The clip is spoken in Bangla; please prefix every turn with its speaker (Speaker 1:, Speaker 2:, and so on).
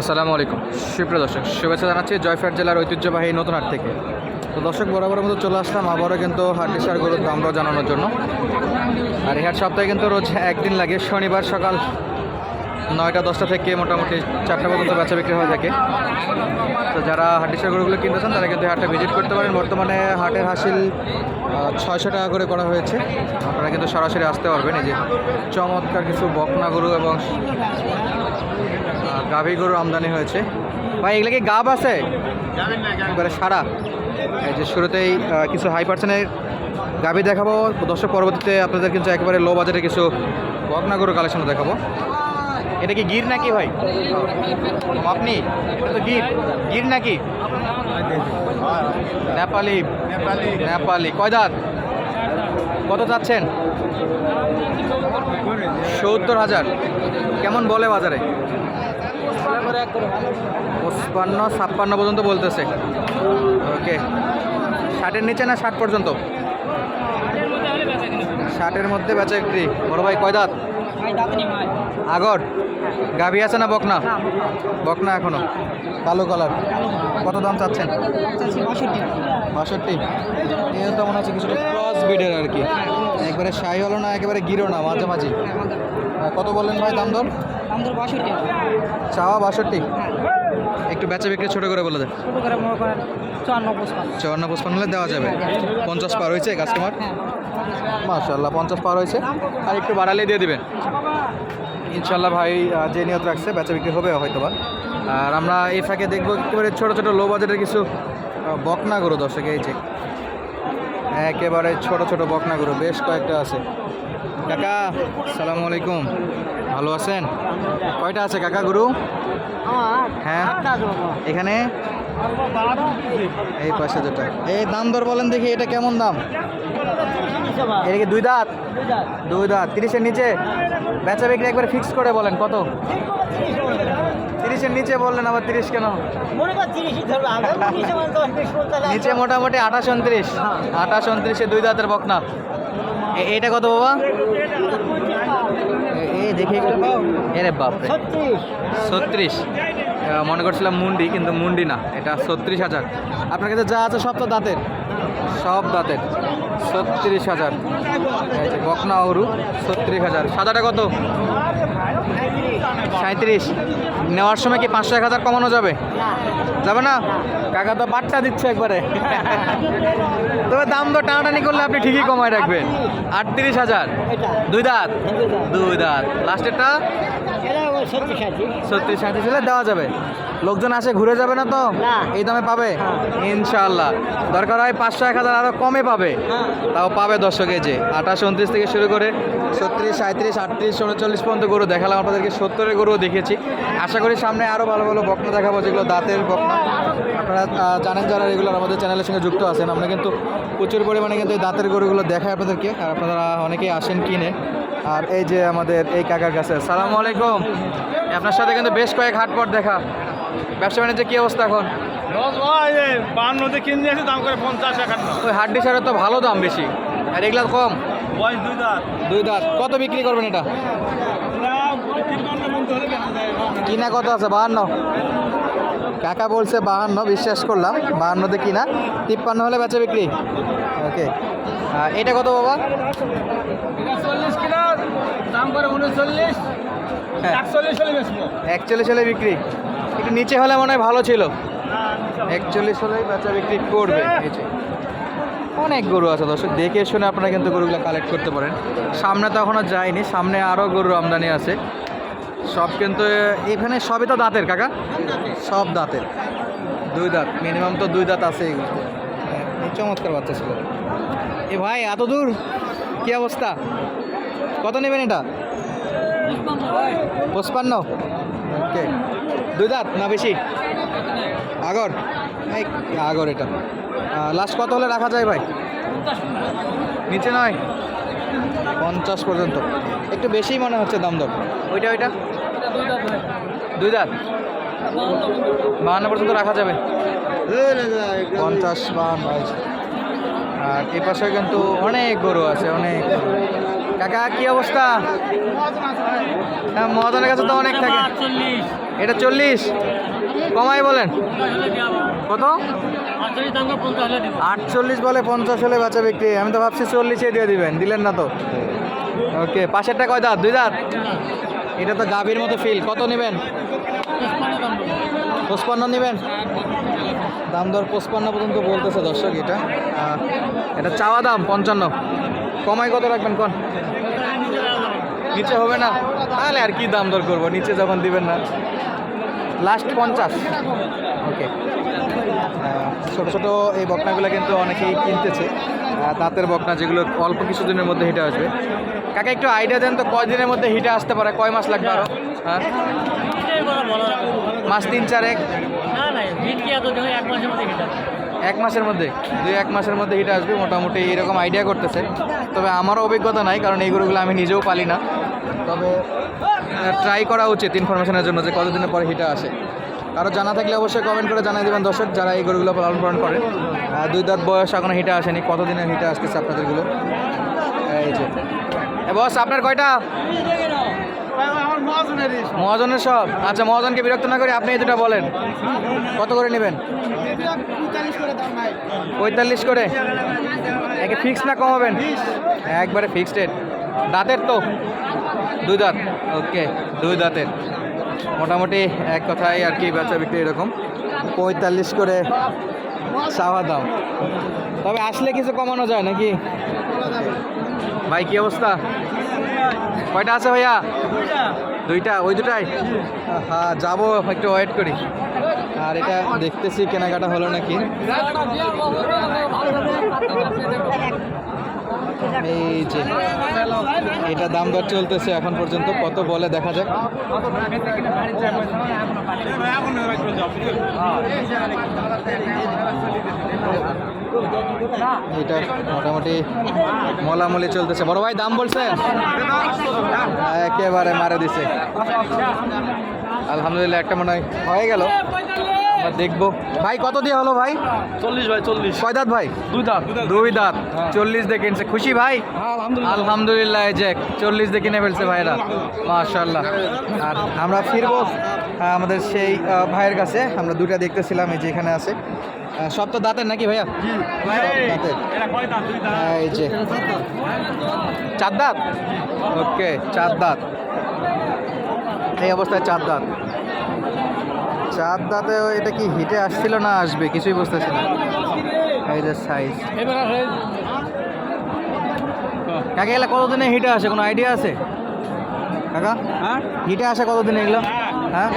Speaker 1: আসসালামু আলাইকুম। সুপ্রিয় দর্শক, শুভেচ্ছা জানাচ্ছি জয়ফাট জেলার ঐতিহ্যবাহী নতুন হাট থেকে। তো দর্শক, বরাবরের মতো চলে আসলাম আবারও কিন্তু হাটটি সার গরুর দামরাও জানানোর জন্য। আর এই হাট সপ্তাহে কিন্তু রোজ একদিন লাগে, শনিবার সকাল নয়টা, দশটা থেকে মোটামুটি চারটা পর্যন্ত বেচা বিক্রি হয়ে থাকে। তো যারা হাটিসার গরুগুলো কিনতে চান, তারা কিন্তু হাটটা ভিজিট করতে পারেন। বর্তমানে হাটের হাসিল ছয়শো টাকা করে করা হয়েছে। আপনারা কিন্তু সরাসরি আসতে পারবেন। এই যে চমৎকার কিছু বকনা গরু এবং গাভী গরুর আমদানি হয়েছে। ভাই, এগুলো কি গাব আছে? একবারে সারা। এই যে শুরুতেই কিছু হাই পার্সেন্টের গাভী দেখাবো। দর্শক, পরবর্তীতে আপনাদের কিন্তু একেবারে লো বাজারে কিছু বকনা গরু কালেকশন দেখাবো। এটা কি গির নাকি ভাই? আপনি? এটা তো গির। গির নাকি? নেপালি। নেপালি। কয় দাঁত? কত চাচ্ছেন? সত্তর হাজার। কেমন বলে বাজারে? পঁচপান্ন ছাপ্পান্ন পর্যন্ত বলতেছে। ওকে। ষাটের নিচে না ষাট পর্যন্ত? ষাটের মধ্যে বেচা একটি বড় ভাই কয় দাঁত? আগর? গাভী আছে না বকনা? বকনা এখনও। কালো কালার কত দাম চাচ্ছেন? বাষট্টি। এই তো মনে হচ্ছে কিছুটা ক্রস বিডের আর কি। একবারে শাহি হলো না একেবারে গিরো না মাঝামাঝি। কত বললেন ভাই দাম দর? চাওয়া বাষট্টি? একটু বেচা বিক্রি ছোটো করে বলে দেন।
Speaker 2: চুয়ান্ন পঁচপান্ন।
Speaker 1: হলে দেওয়া যাবে। পঞ্চাশ পার হয়েছে কাস্টমার
Speaker 2: হ্যাঁ।
Speaker 1: মাশাল্লাহ পঞ্চাশ পার হয়েছে। আর একটু বাড়ালে দিয়ে দিবেন। ইনশাল্লাহ ভাই যে নিয়ত রাখছে বেচা বিক্রি হবে হয়তো বা আর আমরা এই ফাঁকে দেখব একেবারে ছোটো ছোটো লো বাজেটের কিছু বকনা গরু দর্শক এই যে। একেবারে ছোট ছোট বকনা গরু বেশ কয়েকটা আছে। কাকা সালামু আলাইকুম। ভালো আছেন? কয়টা আছে কাকা গরু? হ্যাঁ। এখানে? এই পাশে যেটা এই দাম দর বলেন দেখি এটা কেমন দাম? এটা কি দুই দাঁত? দুই দাঁত। তিরিশের নিচে? বেচা বিক্রি একবার ফিক্স করে বলেন কত? তিরিশের নিচে বললেন আবার তিরিশ কেন। নিচে মোটামুটি আঠাশ উনত্রিশ। আঠাশ উনত্রিশে দুই দাঁতের বকনা। এ- এইটা কত বাবা? এই দেখি একটু। এরে বাপরে।
Speaker 2: ছত্রিশ।
Speaker 1: ছত্রিশ। মনে করছিলাম মুন্ডি কিন্তু মুন্ডি না। এটা ছত্রিশ হাজার। আপনার কাছে যা আছে সব তো দাঁতের। সব দাঁতের। ছত্রিশ হাজার। বকনা অরু ছত্রিশ হাজার। সাদাটা কত? সাঁত্রিশ নেওয়ার সময় কি পাঁচশো এক হাজার কমানো যাবে? যাবে না? কাকা তো বাট্টা দিচ্ছে একবারে। তবে দাম তো টানাটানি করলে আপনি ঠিকই কমায় রাখবেন। আটত্রিশ হাজার। দুই দাঁত? দুই দাঁত। লাস্টেরটা?
Speaker 2: ছত্রিশ
Speaker 1: সাঁত্রিশ হলে দেওয়া যাবে। লোকজন আসে ঘুরে যাবে না তো? এই দামে পাবে? ইনশাল্লাহ দরকার হয় পাঁচশো এক হাজার আরও কমে পাবে।
Speaker 2: হ্যাঁ।
Speaker 1: তাও পাবে এই যে। আঠাশ উনত্রিশ থেকে শুরু করে ছত্রিশ সাঁত্রিশ আটত্রিশ উনচল্লিশ পর্যন্ত গরু দেখালাম। আপনাদেরকে সত্তরের গরুও দেখেছি আশা করি সামনে আরও ভালো ভালো বকনা দেখাবো যেগুলো দাঁতের বকনা। আপনারা জানেন যারা রেগুলার আমাদের চ্যানেলের সঙ্গে যুক্ত আছেন আমরা কিন্তু প্রচুর পরিমাণে কিন্তু এই দাঁতের গরুগুলো দেখাই আপনাদেরকে। আর আপনারা অনেকেই আসেন কিনে। আর এই যে আমাদের এই কাকার কাছে সালামু আলাইকুম। আপনার সাথে কিন্তু বেশ কয়েক হাটপট দেখা। ব্যবসা বাণিজ্যের কী অবস্থা এখন?
Speaker 3: বান্নতে কিনে আছে দাম করে পঞ্চাশ একান্ন।
Speaker 1: ওই হাড্ডি সারের তো ভালো দাম বেশি। আর এগুলা কম?
Speaker 3: বয়স দুই দাঁত।
Speaker 1: দুই দাঁত। কত বিক্রি করবেন এটা? কিনা কত আছে? বাহান্ন। কাকা বলছে বাহান্ন বিশ্বাস করলাম। বাহান্নতে কিনা। তিপ্পান্ন হলে বেচা বিক্রি? ওকে। এটা কত বাবা?
Speaker 3: চল্লিশ কিলো দাম করে উনচল্লিশ
Speaker 1: হ্যাঁ।
Speaker 3: একচল্লিশ হলে বেচবো।
Speaker 1: একচল্লিশ হলে বিক্রি। একটু নিচে হলে মনে হয় ভালো ছিল। একচল্লিশ হলেই বাচ্চা বিক্রি করবে যে। অনেক গরু আছে দর্শক দেখে শুনে আপনারা কিন্তু গরুগুলো কালেক্ট করতে পারেন। সামনে তো এখনও যায়নি সামনে আরও গরুর আমদানি আছে। সব কিন্তু এখানে সবই তো দাঁতের কাকা? সব দাঁতের। দুই দাঁত মিনিমাম তো দুই দাঁত আছে এই চমৎকার বাচ্চা ছিল। এ ভাই এত দূর? কি অবস্থা? কত নেবেন এটা? পঁচপান্ন? ওকে। দুই দাঁত না বেশি? আগর। এই আগর এটা। লাস্ট কত হলে রাখা যায় ভাই? নিচে নয়? পঞ্চাশ পর্যন্ত। একটু বেশি মনে হচ্ছে দাম দর। ওইটা ওইটা? দুই দাঁত। বাহান্ন পর্যন্ত রাখা যাবে। পঞ্চাশ, বাহান্ন আছে। আর এ পাশে কিন্তু অনেক গরু আছে, অনেক কাকা, কি অবস্থা? হ্যাঁ মহাজনের কাছে তো অনেক থাকে। এটা চল্লিশ। কমাই বলেন। কত?
Speaker 2: আটচল্লিশ
Speaker 1: বলে পঞ্চাশ হলে বাচ্চা বিক্রি। আমি তো ভাবছি চল্লিশে দিয়ে দিবেন। দিলেন না তো। ওকে, পাশেরটা কয় দাঁত? দুই দাঁত? এটা তো গাভীর মতো ফিল কত নেবেন? পঁচপান্ন নেবেন? দাম দর পঁচপান্ন পর্যন্ত বলতেছে দর্শক এটা। এটা চাওয়া দাম, পঞ্চান্ন। কমাই কত রাখবেন কোন? নিচে হবে না। তাহলে আর কি দাম দর করব? নিচে যখন দিবেন না। লাস্ট পঞ্চাশ। ওকে ছোটো ছোটো এই বকনাগুলো কিন্তু অনেকেই কিনতেছে। দাঁতের বকনা যেগুলো অল্প কিছুদিনের মধ্যে হিটে আসবে। কাকা, একটু আইডিয়া দেন তো কয় দিনের মধ্যে হিটে আসতে পারে? কয় মাস লাগবে আরও? হ্যাঁ? মাস তিন চার এক
Speaker 2: না না ভিট কি এত দেখো এক মাসের মধ্যে। হিটার
Speaker 1: এক মাসের মধ্যে দুই এক মাসের মধ্যে হিটে আসবে, মোটামুটি এরকম আইডিয়া করতেছে। তবে আমারও অভিজ্ঞতা নাই, কারণ এই গরুগুলো আমি নিজেও পালি না। তবে ট্রাই করা উচিত ইনফরমেশনের জন্য যে কতদিনের পরে হিটা আসে। কারও জানা থাকলে অবশ্যই কমেন্ট করে জানিয়ে দেবেন দর্শক যারা এই গরুগুলো পালন পালন করে। আহ, দুই দাঁত বয়স এখনও হিটা আসেনি কতদিনের হিটা আসতেছে আপনাদেরগুলো? এই যে। বস আপনার কয়টা?
Speaker 3: মহাজনের
Speaker 1: সব। আচ্ছা মহাজনকে বিরক্ত না করে আপনি দুটো বলেন। কত করে নেবেন? পঁয়তাল্লিশ করে। একে ফিক্স না কমাবেন? একবারে ফিক্সড রেট দাঁতের তো। দুই দাঁত? ওকে দুই দাঁতের মোটামুটি এক কথায় আর কি বেচা বিক্রি এরকম। পঁয়তাল্লিশ করে চাওয়া দাম। তবে আসলে কিছু কমানো যায় নাকি? ভাই, কি অবস্থা? কয়টা আছে ভাইয়া? দুইটা। ওই দুটাই? হ্যাঁ যাব একটু ওয়েট করি। আর এটা দেখতেছি কেনাকাটা হলো নাকি? এই যে এটা দাম দর চলতেছে এখন পর্যন্ত, কত বলে দেখা যাক। এটা মোটামুটি মলামলি চলতেছে। বড় ভাই, দাম বলছে? একেবারে মারে দিছে। আলহামদুলিল্লাহ, একটা মনে হয় হয়ে গেল। আমরা দেখব। ভাই কত দিয়ে হলো ভাই?
Speaker 3: চল্লিশ ভাই চল্লিশ।
Speaker 1: কয় দাঁত ভাই?
Speaker 3: দুই দাঁত।
Speaker 1: দুই দাঁত। চল্লিশ দিয়ে কিনছে। খুশি ভাই?
Speaker 3: আলহামদুলিল্লাহ।
Speaker 1: আলহামদুলিল্লাহ যে চল্লিশ দিয়ে কিনে ফেলছে ভাইরা। মাশাল্লাহ আর আমরা ফিরবো আমাদের সেই ভাইয়ের কাছে। আমরা দুটা দেখতেছিলাম এই যে এখানে আছে। সব তো দাঁতের নাকি ভাইয়া? দাঁতের। এই যে। চার দাঁত? ওকে চার দাঁত। এই অবস্থায় চার দাঁত। চার দাতে এটা কি হিটে আসছিল না আসবে? কিছুই বুঝতেছি না। এই যে সাইজ কাকা এগুলো কতদিনে হিটে আসে? কোনো আইডিয়া আছে? কাকা?
Speaker 3: হ্যাঁ?
Speaker 1: হিটে আসে কতদিনে এগুলো? হ্যাঁ।